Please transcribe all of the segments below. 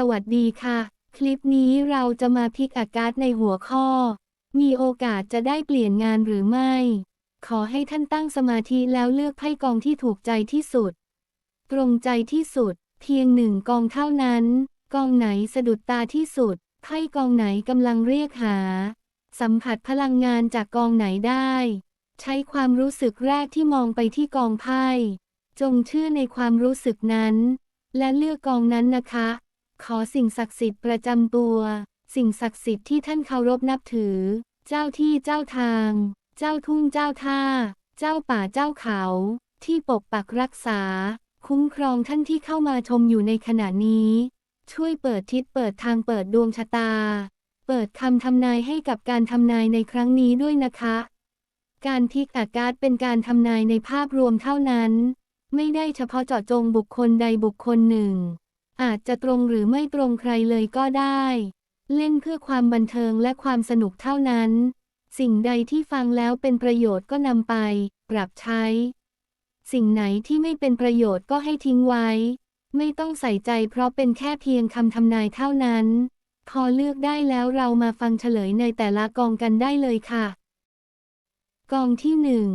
สวัสดีค่ะ คลิปนี้เราจะมาพิกอากาศในหัวข้อ มีโอกาสจะได้เปลี่ยนงานหรือไม่ ขอให้ท่านตั้งสมาธิแล้วเลือกไพ่กองที่ถูกใจที่สุด ตรงใจที่สุด เพียงหนึ่งกองเท่านั้น กองไหนสะดุดตาที่สุดไพ่กองไหนกำลังเรียกหา สัมผัสพลังงานจากกองไหนได้ ใช้ความรู้สึกแรกที่มองไปที่กองไพ่จงเชื่อในความรู้สึกนั้น และเลือกกองนั้นนะคะ ขอสิ่งศักดิ์สิทธิ์ประจำตัว สิ่งศักดิ์สิทธิ์ที่ท่านเคารพนับถือ เจ้าที่เจ้าทาง เจ้าทุ่งเจ้าท่า เจ้าป่าเจ้าเขา ที่ปกปักรักษา คุ้มครองท่านที่เข้ามาชมอยู่ในขณะนี้ ช่วยเปิดทิศเปิดทางเปิดดวงชะตา เปิดคำทำนายให้กับการทำนายในครั้งนี้ด้วยนะคะ การพิกอากาศเป็นการทำนายในภาพรวมเท่านั้น ไม่ได้เฉพาะเจาะจงบุคคลใดบุคคลหนึ่ง อาจจะตรงหรือไม่ตรงใครเลยก็ได้ เล่นเพื่อความบันเทิงและความสนุกเท่านั้น สิ่งใดที่ฟังแล้วเป็นประโยชน์ก็นำไป ปรับใช้ สิ่งไหนที่ไม่เป็นประโยชน์ก็ให้ทิ้งไว้ ไม่ต้องใส่ใจเพราะเป็นแค่เพียงคำทำนายเท่านั้น พอเลือกได้แล้วเรามาฟังเฉลยในแต่ละกองกันได้เลยค่ะ กองที่หนึ่ง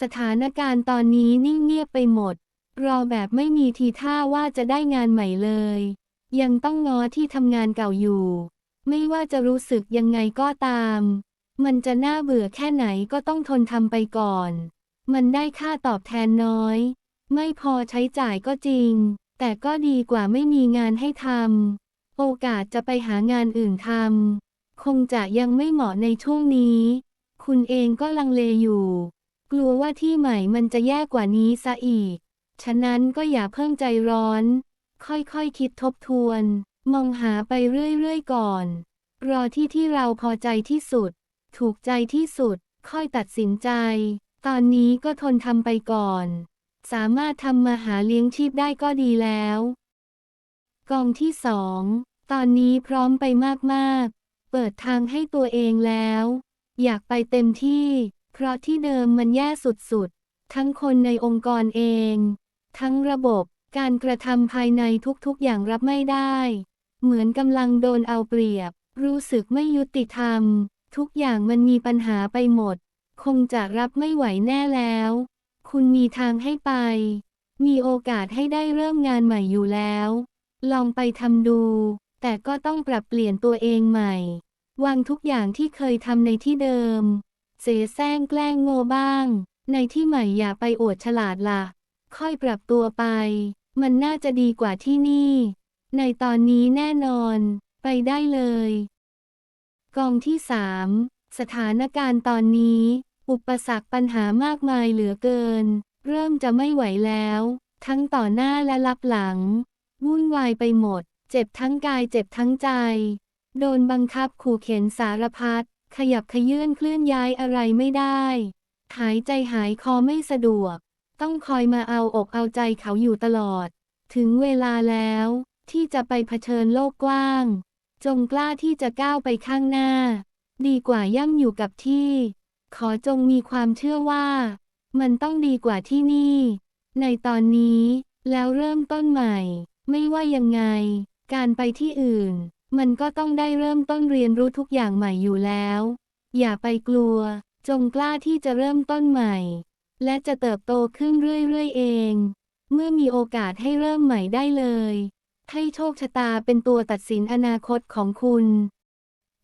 สถานการณ์ตอนนี้นิ่งเงียบไปหมด รอแบบไม่มีทีท่าว่าจะได้งานใหม่เลย ยังต้องง้อที่ทำงานเก่าอยู่ ไม่ว่าจะรู้สึกยังไงก็ตาม มันจะน่าเบื่อแค่ไหนก็ต้องทนทำไปก่อน มันได้ค่าตอบแทนน้อย ไม่พอใช้จ่ายก็จริง แต่ก็ดีกว่าไม่มีงานให้ทำโอกาสจะไปหางานอื่นทำคงจะยังไม่เหมาะในช่วงนี้ คุณเองก็ลังเลอยู่ กลัวว่าที่ใหม่มันจะแย่กว่านี้ซะอีก ฉะนั้นก็อย่าเพิ่งใจร้อน ค่อยๆคคิดทบทวน มองหาไปเรื่อยๆก่อน รอที่ที่เราพอใจที่สุด ถูกใจที่สุด ค่อยตัดสินใจ ตอนนี้ก็ทนทำไปก่อน สามารถทำมาหาเลี้ยงชีพได้ก็ดีแล้ว กองที่สองตอนนี้พร้อมไปมากๆ เปิดทางให้ตัวเองแล้ว อยากไปเต็มที่ เพราะที่เดิมมันแย่สุดๆ ทั้งคนในองค์กรเอง ทั้งระบบ การกระทำภายในทุกๆอย่างรับไม่ได้ เหมือนกำลังโดนเอาเปรียบ รู้สึกไม่ยุติธรรม ทุกอย่างมันมีปัญหาไปหมด คงจะรับไม่ไหวแน่แล้ว คุณมีทางให้ไป มีโอกาสให้ได้เริ่มงานใหม่อยู่แล้ว ลองไปทำดู แต่ก็ต้องปรับเปลี่ยนตัวเองใหม่ วางทุกอย่างที่เคยทำในที่เดิม เสแสร้งแกล้งโง่บ้าง ในที่ใหม่อย่าไปอวดฉลาดละ่ะ ค่อยปรับตัวไป มันน่าจะดีกว่าที่นี่ ในตอนนี้แน่นอน ไปได้เลย กองที่สามสถานการณ์ตอนนี้ อุปสรรคปัญหามากมายเหลือเกิน เริ่มจะไม่ไหวแล้ว ทั้งต่อหน้าและรับหลัง วุ่นวายไปหมด เจ็บทั้งกายเจ็บทั้งใจ โดนบังคับขู่เข็นสารพัดขยับขยื่นเคลื่อนย้ายอะไรไม่ได้ หายใจหายคอไม่สะดวก ต้องคอยมาเอาอกเอาใจเขาอยู่ตลอด ถึงเวลาแล้ว ที่จะไปเผชิญโลกกว้าง จงกล้าที่จะก้าวไปข้างหน้า ดีกว่าย่ำอยู่กับที่ ขอจงมีความเชื่อว่า มันต้องดีกว่าที่นี่ ในตอนนี้ แล้วเริ่มต้นใหม่ ไม่ว่ายังไง การไปที่อื่น มันก็ต้องได้เริ่มต้นเรียนรู้ทุกอย่างใหม่อยู่แล้ว อย่าไปกลัว จงกล้าที่จะเริ่มต้นใหม่ และจะเติบโตขึ้นเรื่อยๆเอง เมื่อมีโอกาสให้เริ่มใหม่ได้เลย ให้โชคชะตาเป็นตัวตัดสินอนาคตของคุณ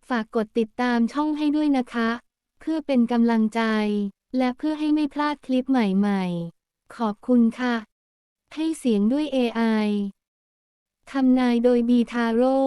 ฝากกดติดตามช่องให้ด้วยนะคะ เพื่อเป็นกำลังใจ และเพื่อให้ไม่พลาดคลิปใหม่ๆ ขอบคุณค่ะ ให้เสียงด้วย AI ทำนายโดยบีทาโร่